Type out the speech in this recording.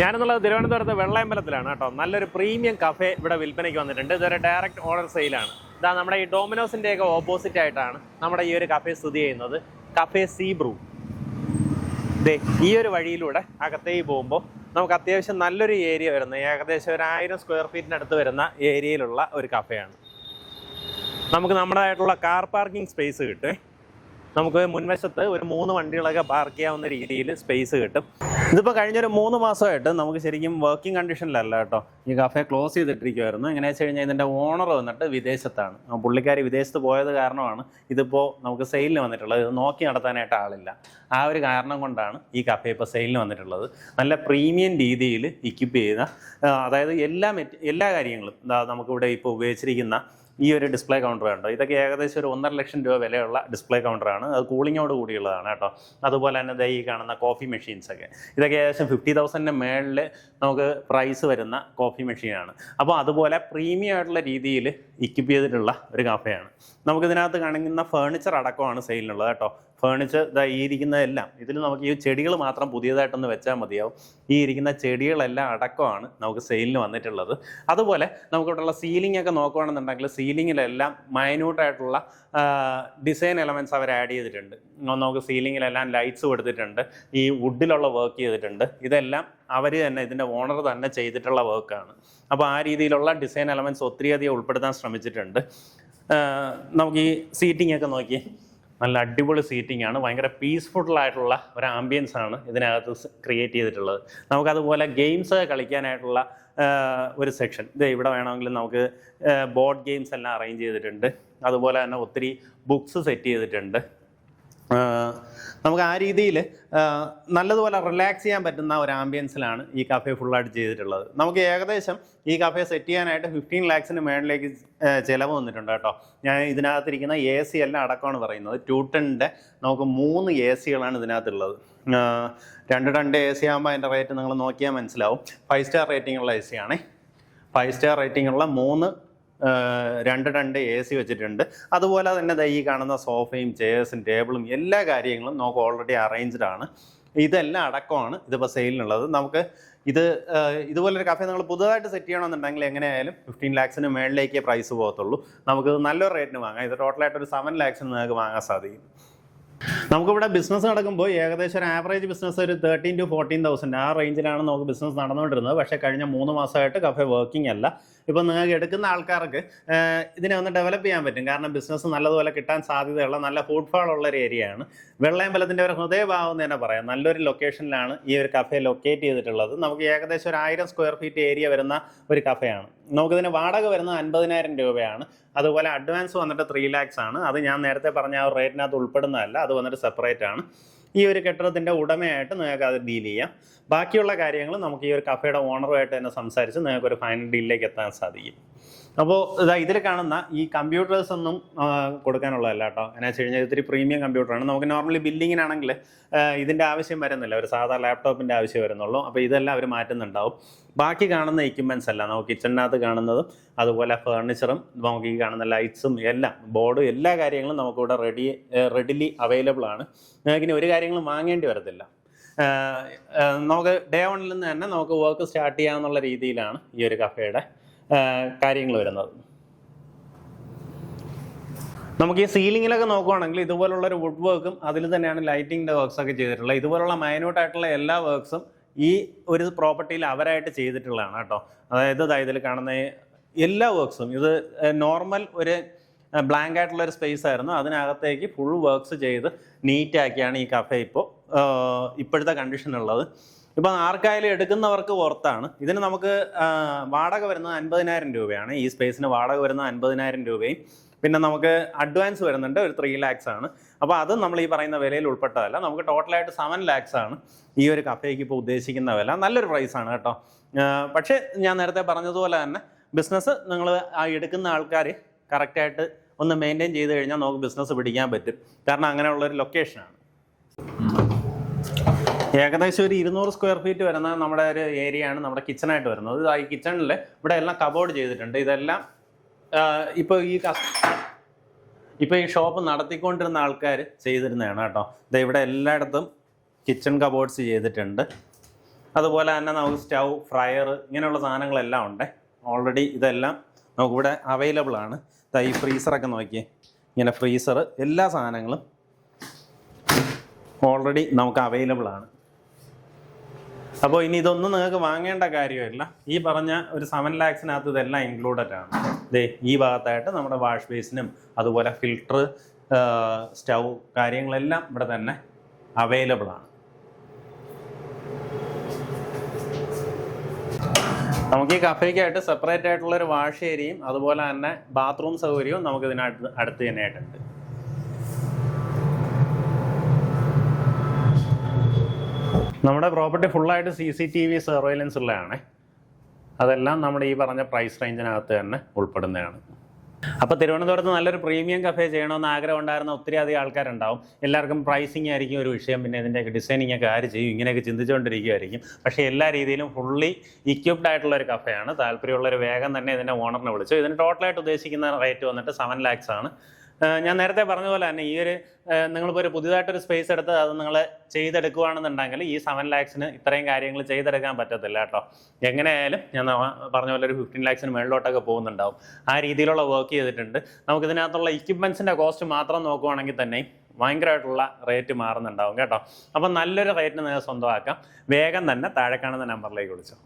ഞാനെന്നുള്ളത് തിരുവനന്തപുരത്ത് വെള്ളയമ്പലത്തിലാണ് കേട്ടോ. നല്ലൊരു പ്രീമിയം കഫേ ഇവിടെ വിൽപ്പനയ്ക്ക് വന്നിട്ടുണ്ട്. ഇതൊരു ഡയറക്റ്റ് ഓർഡർ സെയിലാണ് ഇതാ നമ്മുടെ ഈ ഡോമിനോസിന്റെ ഒക്കെ ഓപ്പോസിറ്റ് ആയിട്ടാണ് നമ്മുടെ ഈ ഒരു കഫേ സ്ഥിതി ചെയ്യുന്നത്. കഫേ സീ ബ്രൂ ദേ ഈ ഒരു വഴിയിലൂടെ അകത്തേക്ക് പോകുമ്പോൾ നമുക്ക് അത്യാവശ്യം നല്ലൊരു ഏരിയ വരുന്ന ഏകദേശം ഒരു ആയിരം സ്ക്വയർ ഫീറ്റിനടുത്ത് വരുന്ന ഏരിയയിലുള്ള ഒരു കഫേയാണ് നമുക്ക് നമ്മുടേതായിട്ടുള്ള കാർ പാർക്കിംഗ് സ്പേസ് കിട്ടും. നമുക്ക് മുൻവശത്ത് ഒരു മൂന്ന് വണ്ടികളൊക്കെ പാർക്ക് ചെയ്യാവുന്ന രീതിയിൽ സ്പേസ് കിട്ടും. ഇതിപ്പോൾ കഴിഞ്ഞൊരു മൂന്ന് മാസമായിട്ട് നമുക്ക് ശരിക്കും വർക്കിംഗ് കണ്ടീഷനിലല്ല കേട്ടോ. ഈ കഫേ ക്ലോസ് ചെയ്തിട്ടിരിക്കുമായിരുന്നു എങ്ങനെ വെച്ച് കഴിഞ്ഞാൽ ഇതിന്റെ ഓണർ വന്നിട്ട് വിദേശത്താണ്. പുള്ളിക്കാരി വിദേശത്ത് പോയത് കാരണമാണ് ഇതിപ്പോൾ നമുക്ക് സെയിലിന് വന്നിട്ടുള്ളത്. ഇത് നോക്കി നടത്താനായിട്ട് ആളില്ല. ആ ഒരു കാരണം കൊണ്ടാണ് ഈ കഫേ ഇപ്പോൾ സെയിലിന് വന്നിട്ടുള്ളത്. നല്ല പ്രീമിയം രീതിയിൽ ഇക്വിപ്പ് ചെയ്യുന്ന അതായത് എല്ലാ എല്ലാ കാര്യങ്ങളും നമുക്കിവിടെ ഇപ്പോൾ ഉപയോഗിച്ചിരിക്കുന്ന ഈ ഒരു ഡിസ്പ്ലേ കൗണ്ടർ കണ്ടോ? ഇതൊക്കെ ഏകദേശം ഒരു ഒന്നര ലക്ഷം രൂപ വിലയുള്ള ഡിസ്പ്ലേ കൗണ്ടറാണ് അത് കൂളിങ്ങോട് കൂടിയുള്ളതാണ് കേട്ടോ. അതുപോലെ തന്നെ ദൈ കാണുന്ന കോഫി മെഷീൻസ് ഒക്കെ. ഇതൊക്കെ ഏകദേശം ഫിഫ്റ്റി തൗസൻഡിന് മേളിൽ നമുക്ക് പ്രൈസ് വരുന്ന കോഫി മെഷീനാണ് അപ്പോൾ അതുപോലെ പ്രീമിയം ആയിട്ടുള്ള രീതിയിൽ ഇക്വിപ്പ് ചെയ്തിട്ടുള്ള ഒരു കഫേയാണ് നമുക്കിതിനകത്ത് കാണിക്കുന്ന ഫേണിച്ചർ അടക്കമാണ് സെയിലിനുള്ളത് കേട്ടോ. ഫേണിച്ചർ ഇതാ ഈ ഇരിക്കുന്നതെല്ലാം ഇതിൽ നമുക്ക് ഈ ചെടികൾ മാത്രം പുതിയതായിട്ടൊന്ന് വെച്ചാൽ മതിയാവും. ഈ ഇരിക്കുന്ന ചെടികളെല്ലാം അടക്കമാണ് നമുക്ക് സെയിലിന് വന്നിട്ടുള്ളത്. അതുപോലെ നമുക്കിവിടെയുള്ള സീലിംഗ് ഒക്കെ നോക്കുകയാണെന്നുണ്ടെങ്കിൽ സീലിങ്ങിലെല്ലാം മൈന്യൂട്ടായിട്ടുള്ള ഡിസൈൻ എലമെന്റ്സ് അവർ ആഡ് ചെയ്തിട്ടുണ്ട്. നമുക്ക് സീലിങ്ങിലെല്ലാം ലൈറ്റ്സ് കൊടുത്തിട്ടുണ്ട് ഈ വുഡിലുള്ള വർക്ക് ചെയ്തിട്ടുണ്ട്. ഇതെല്ലാം അവർ തന്നെ ഇതിന്റെ ഓണർ തന്നെ ചെയ്തിട്ടുള്ള വർക്കാണ് അപ്പോൾ ആ രീതിയിലുള്ള ഡിസൈൻ എലമെന്റ്സ് ഒത്തിരിയധികം ഉൾപ്പെടുത്താൻ ശ്രമിച്ചിട്ടുണ്ട്. നമുക്ക് ഈ സീറ്റിംഗ് ഒക്കെ നോക്കി നല്ല അടിപൊളി സീറ്റിംഗ് ആണ്. ഭയങ്കര പീസ്ഫുൾ ആയിട്ടുള്ള ഒരു ആംബിയൻസ് ആണ് ഇതിനകത്ത് ക്രിയേറ്റ് ചെയ്തിട്ടുള്ളത്. നമുക്കതുപോലെ ഗെയിംസ് കളിക്കാനായിട്ടുള്ള ഒരു സെക്ഷൻ ഇത് ഇവിടെ വേണമെങ്കിലും നമുക്ക് ബോർഡ് ഗെയിംസ് എല്ലാം അറേഞ്ച് ചെയ്തിട്ടുണ്ട്. അതുപോലെ തന്നെ ഒത്തിരി ബുക്സ് സെറ്റ് ചെയ്തിട്ടുണ്ട്. നമുക്ക് ആ രീതിയിൽ നല്ലതുപോലെ റിലാക്സ് ചെയ്യാൻ പറ്റുന്ന ഒരു ആംബിയൻസിലാണ് ഈ കഫേ ഫുള്ളായിട്ട് ചെയ്തിട്ടുള്ളത്. നമുക്ക് ഏകദേശം ഈ കഫേ സെറ്റ് ചെയ്യാനായിട്ട് ഫിഫ്റ്റീൻ ലാക്സിന് മേളിലേക്ക് ചിലവ് വന്നിട്ടുണ്ട് കേട്ടോ. ഞാൻ ഇതിനകത്തിരിക്കുന്ന എ സി എല്ലാം അടക്കമാണ് പറയുന്നത്. ടു ടെന്റെ നമുക്ക് മൂന്ന് എ സികളാണ് ഇതിനകത്തുള്ളത്. രണ്ട് രണ്ട് എ സി ആകുമ്പോൾ അതിന്റെ റേറ്റ് നിങ്ങൾ നോക്കിയാൽ മനസ്സിലാവും. ഫൈവ് സ്റ്റാർ റേറ്റിംഗ് ഉള്ള എ സി ആണേ. ഫൈവ് സ്റ്റാർ റേറ്റിംഗ് ഉള്ള മൂന്ന് രണ്ട് രണ്ട് എ സി വെച്ചിട്ടുണ്ട്. അതുപോലെ തന്നെ ദൈ ഈ കാണുന്ന സോഫയും ചെയേഴ്സും ടേബിളും എല്ലാ കാര്യങ്ങളും നമുക്ക് ഓൾറെഡി അറേഞ്ച്ഡ് ആണ്. ഇതെല്ലാം അടക്കമാണ് ഇതിപ്പോൾ സെയിലിനുള്ളത് നമുക്ക് ഇത് ഇതുപോലൊരു കഫേ നിങ്ങൾ പുതുതായിട്ട് സെറ്റ് ചെയ്യണമെന്നുണ്ടെങ്കിൽ എങ്ങനെയായാലും ഫിഫ്റ്റീൻ ലാക്സിന് മേളിലേക്ക് പ്രൈസ് പോകത്തുള്ളൂ. നമുക്ക് നല്ലൊരു റേറ്റിന് വാങ്ങാം. ഇത് ടോട്ടലായിട്ട് ഒരു സെവൻ ലാക്സിന് നിങ്ങൾക്ക് വാങ്ങാൻ സാധിക്കും. നമുക്കിവിടെ ബിസിനസ് നടക്കുമ്പോൾ ഏകദേശം ഒരു ആവറേജ് ബിസിനസ് ഒരു തേർട്ടീൻ ടു ഫോർട്ടീൻ തൗസൻഡ് ആ റേഞ്ചിലാണ് നമുക്ക് ബിസിനസ് നടന്നുകൊണ്ടിരുന്നത്. പക്ഷേ കഴിഞ്ഞ മൂന്ന് മാസമായിട്ട് കഫേ വർക്കിംഗ് അല്ല. ഇപ്പോൾ നിങ്ങൾക്ക് എടുക്കുന്ന ആൾക്കാർക്ക് ഇതിനെ ഒന്ന് ഡെവലപ്പ് ചെയ്യാൻ പറ്റും. കാരണം ബിസിനസ് നല്ലതുപോലെ കിട്ടാൻ സാധ്യതയുള്ള നല്ല ഫുഡ്ഫാൾ ഉള്ള ഒരു ഏരിയയാണ് വെള്ളയമ്പലത്തിന്റെ ഒരു ഹൃദയഭാവം എന്ന് തന്നെ പറയാം. നല്ലൊരു ലൊക്കേഷനിലാണ് ഈ ഒരു കഫേ ലൊക്കേറ്റ് ചെയ്തിട്ടുള്ളത്. നമുക്ക് ഏകദേശം ഒരു ആയിരം സ്ക്വയർ ഫീറ്റ് ഏരിയ വരുന്ന ഒരു കഫേയാണ് നമുക്കിതിന് വാടക വരുന്നത് അൻപതിനായിരം രൂപയാണ്. അതുപോലെ അഡ്വാൻസ് വന്നിട്ട് ത്രീ ലാക്സ് ആണ്. അത് ഞാൻ നേരത്തെ പറഞ്ഞ ആ റേറ്റിനകത്ത് ഉൾപ്പെടുന്നതല്ല അത് വന്നിട്ട് സെപ്പറേറ്റ് ആണ്. ഈ ഒരു കെട്ടിടത്തിന്റെ ഉടമയായിട്ട് നിങ്ങൾക്ക് അത് ഡീൽ ചെയ്യാം. ബാക്കിയുള്ള കാര്യങ്ങൾ നമുക്ക് ഈ ഒരു കഫേയുടെ ഓണറുമായിട്ട് തന്നെ സംസാരിച്ച് നിങ്ങൾക്ക് ഒരു ഫൈനൽ ഡീലിലേക്ക് എത്താൻ സാധിക്കും. അപ്പോൾ ഇതാ ഇതിൽ കാണുന്ന ഈ കമ്പ്യൂട്ടേഴ്സ് ഒന്നും കൊടുക്കാനുള്ളതല്ല കേട്ടോ. എന്നാ വെച്ച് കഴിഞ്ഞാൽ ഇത്തിരി പ്രീമിയം കമ്പ്യൂട്ടറാണ്. നമുക്ക് നോർമലി ബില്ലിങ്ങിനാണെങ്കിൽ ഇതിന്റെ ആവശ്യം വരുന്നില്ല. ഒരു സാധാ ലാപ്ടോപ്പിന്റെ ആവശ്യം വരുന്നുള്ളൂ. അപ്പോൾ ഇതെല്ലാം അവർ മാറ്റുന്നുണ്ടാവും. ബാക്കി കാണുന്ന എക്യുപ്മെൻസ് അല്ല. നമുക്ക് കിച്ചണിനകത്ത് കാണുന്നതും അതുപോലെ ഫേർണിച്ചറും നമുക്ക് ഈ കാണുന്ന ലൈറ്റ്സും എല്ലാം ബോർഡും എല്ലാ കാര്യങ്ങളും നമുക്കിവിടെ റെഡി റെഡിലി അവൈലബിൾ ആണ്. ഇനി ഒരു കാര്യങ്ങളും വാങ്ങേണ്ടി വരത്തില്ല. നമുക്ക് ഡേ വണ്ണിൽ നിന്ന് തന്നെ നമുക്ക് വർക്ക് സ്റ്റാർട്ട് ചെയ്യാമെന്നുള്ള രീതിയിലാണ് ഈ ഒരു കഫേയുടെ കാര്യങ്ങൾ വരുന്നത്. നമുക്ക് ഈ സീലിങ്ങിലൊക്കെ നോക്കുവാണെങ്കിൽ ഇതുപോലുള്ള ഒരു വുഡ് വർക്കും അതിൽ തന്നെയാണ് ലൈറ്റിങ്ങിന്റെ വർക്ക്സ് ഒക്കെ ചെയ്തിട്ടുള്ളത്. ഇതുപോലുള്ള മൈന്യൂട്ട് ആയിട്ടുള്ള എല്ലാ വർക്ക്സും ഈ ഒരു പ്രോപ്പർട്ടിയിൽ അവരായിട്ട് ചെയ്തിട്ടുള്ളതാണ് കേട്ടോ. അതായത് ഇതിൽ കാണുന്ന എല്ലാ വർക്ക്സും ഇത് നോർമൽ ഒരു ബ്ലാങ്ക് ആയിട്ടുള്ള ഒരു സ്പേസ് ആയിരുന്നു. അതിനകത്തേക്ക് ഫുൾ വർക്ക്സ് ചെയ്ത് നീറ്റാക്കിയാണ് ഈ കഫേ ഇപ്പോൾ ഇപ്പോഴത്തെ കണ്ടീഷനുള്ളത് ഇപ്പം ആർക്കായാലും എടുക്കുന്നവർക്ക് പുറത്താണ്. ഇതിന് നമുക്ക് വാടക വരുന്നത് അൻപതിനായിരം രൂപയാണ്. ഈ സ്പേസിന് വാടക വരുന്നത് അൻപതിനായിരം രൂപയും. പിന്നെ നമുക്ക് അഡ്വാൻസ് വരുന്നുണ്ട് ഒരു ത്രീ ലാക്സ് ആണ്. അപ്പോൾ അത് നമ്മൾ ഈ പറയുന്ന വിലയിൽ ഉൾപ്പെട്ടതല്ല. നമുക്ക് ടോട്ടലായിട്ട് സെവൻ ലാക്സ് ആണ് ഈ ഒരു കഫേക്ക് ഇപ്പോൾ ഉദ്ദേശിക്കുന്ന വില. നല്ലൊരു പ്രൈസ് ആണ് കേട്ടോ. പക്ഷേ ഞാൻ നേരത്തെ പറഞ്ഞതുപോലെ തന്നെ ബിസിനസ് നിങ്ങൾ ആ എടുക്കുന്ന ആൾക്കാർ കറക്റ്റായിട്ട് ഒന്ന് മെയിന്റെയിൻ ചെയ്ത് കഴിഞ്ഞാൽ നമുക്ക് ബിസിനസ് പിടിക്കാൻ പറ്റും. കാരണം അങ്ങനെയുള്ളൊരു ലൊക്കേഷനാണ് ഏകദേശം ഒരു ഇരുന്നൂറ് സ്ക്വയർ ഫീറ്റ് വരുന്ന നമ്മുടെ ഒരു ഏരിയ ആണ് നമ്മുടെ കിച്ചണായിട്ട് വരുന്നത്. ഈ കിച്ചണിൽ ഇവിടെ എല്ലാം കബോർഡ് ചെയ്തിട്ടുണ്ട്. ഇതെല്ലാം ഇപ്പോൾ ഈ ഇപ്പോൾ ഈ ഷോപ്പ് നടത്തിക്കൊണ്ടിരുന്ന ആൾക്കാർ ചെയ്തിരുന്നതാണ് കേട്ടോ. ഇത് ഇവിടെ എല്ലായിടത്തും കിച്ചൺ കബോർഡ്സ് ചെയ്തിട്ടുണ്ട്. അതുപോലെ തന്നെ നമുക്ക് സ്റ്റൗ ഫ്രയർ ഇങ്ങനെയുള്ള സാധനങ്ങളെല്ലാം ഉണ്ട്. ഓൾറെഡി ഇതെല്ലാം നമുക്കിവിടെ അവൈലബിൾ ആണ്. ഈ ഫ്രീസറൊക്കെ നോക്കിയേ. ഇങ്ങനെ ഫ്രീസർ എല്ലാ സാധനങ്ങളും ഓൾറെഡി നമുക്ക് അവൈലബിൾ ആണ്. അപ്പോൾ ഇനി ഇതൊന്നും നിങ്ങൾക്ക് വാങ്ങേണ്ട കാര്യമില്ല. ഈ പറഞ്ഞ ഒരു സെവൻ ലാക്സിനകത്ത് ഇതെല്ലാം ഇൻക്ലൂഡഡ് ആണ്. ദേ ഈ ഭാഗത്തായിട്ട് നമ്മുടെ വാഷ് ബേസിനും അതുപോലെ ഫിൽട്ടർ സ്റ്റൗ കാര്യങ്ങളെല്ലാം ഇവിടെ തന്നെ അവൈലബിൾ ആണ്. നമുക്ക് ഈ കഫേക്കായിട്ട് സെപ്പറേറ്റ് ആയിട്ടുള്ള ഒരു വാഷ് ഏരിയയും അതുപോലെ തന്നെ ബാത്റൂം സൗകര്യവും നമുക്ക് ഇതിനടുത്ത് അടുത്ത് തന്നെയായിട്ടുണ്ട്. നമ്മുടെ പ്രോപ്പർട്ടി ഫുള്ളായിട്ട് C C T V surveillance ഉള്ളതാണ്. അതെല്ലാം നമ്മുടെ ഈ പറഞ്ഞ പ്രൈസ് റേഞ്ചിനകത്ത് തന്നെ ഉൾപ്പെടുന്നതാണ്. അപ്പോൾ തിരുവനന്തപുരത്ത് നല്ലൊരു പ്രീമിയം കഫേ ചെയ്യണമെന്ന് ആഗ്രഹം ഉണ്ടായിരുന്ന ഒത്തിരി അധികം ആൾക്കാരുണ്ടാവും. എല്ലാവർക്കും പ്രൈസിങ് ആയിരിക്കും ഒരു വിഷയം. പിന്നെ ഇതിന്റെ ഡിസൈനിങ് ഒക്കെ ആര് ചെയ്യും? ഇങ്ങനെയൊക്കെ ചിന്തിച്ചുകൊണ്ടിരിക്കുമായിരിക്കും പക്ഷേ എല്ലാ രീതിയിലും ഫുള്ളി ഇക്വിപ്ഡ് ആയിട്ടുള്ള ഒരു കഫേയാണ് താല്പര്യമുള്ളൊരു വേഗം തന്നെ ഇതിന്റെ ഓണറിനെ വിളിച്ചു. ഇതിന് ടോട്ടലായിട്ട് ഉദ്ദേശിക്കുന്ന റേറ്റ് വന്നിട്ട് സെവൻ ലാക്സ് ആണ്. ഞാൻ നേരത്തെ പറഞ്ഞ പോലെ തന്നെ ഈ ഒരു നിങ്ങളിപ്പോൾ ഒരു പുതിയതായിട്ടൊരു സ്പേസ് എടുത്ത് അത് നിങ്ങൾ ചെയ്തെടുക്കുകയാണെന്നുണ്ടെങ്കിൽ ഈ സെവൻ ലാക്സിന് ഇത്രയും കാര്യങ്ങൾ ചെയ്തെടുക്കാൻ പറ്റത്തില്ല കേട്ടോ. എങ്ങനെയായാലും ഞാൻ പറഞ്ഞ പോലെ ഒരു ഫിഫ്റ്റീൻ ലാക്സിന് മുകളിലോട്ടൊക്കെ പോകുന്നുണ്ടാവും. ആ രീതിയിലുള്ള വർക്ക് ചെയ്തിട്ടുണ്ട്. നമുക്ക് ഇതിനകത്തുള്ള ഇക്വിപ്മെൻസിന്റെ കോസ്റ്റ് മാത്രം നോക്കുവാണെങ്കിൽ തന്നെ ഭയങ്കരമായിട്ടുള്ള റേറ്റ് മാറുന്നുണ്ടാവും കേട്ടോ. അപ്പം നല്ലൊരു റേറ്റിന് നിങ്ങൾ സ്വന്തമാക്കാം. വേഗം തന്നെ താഴെ കാണുന്ന നമ്പറിലേക്ക് വിളിച്ചോ.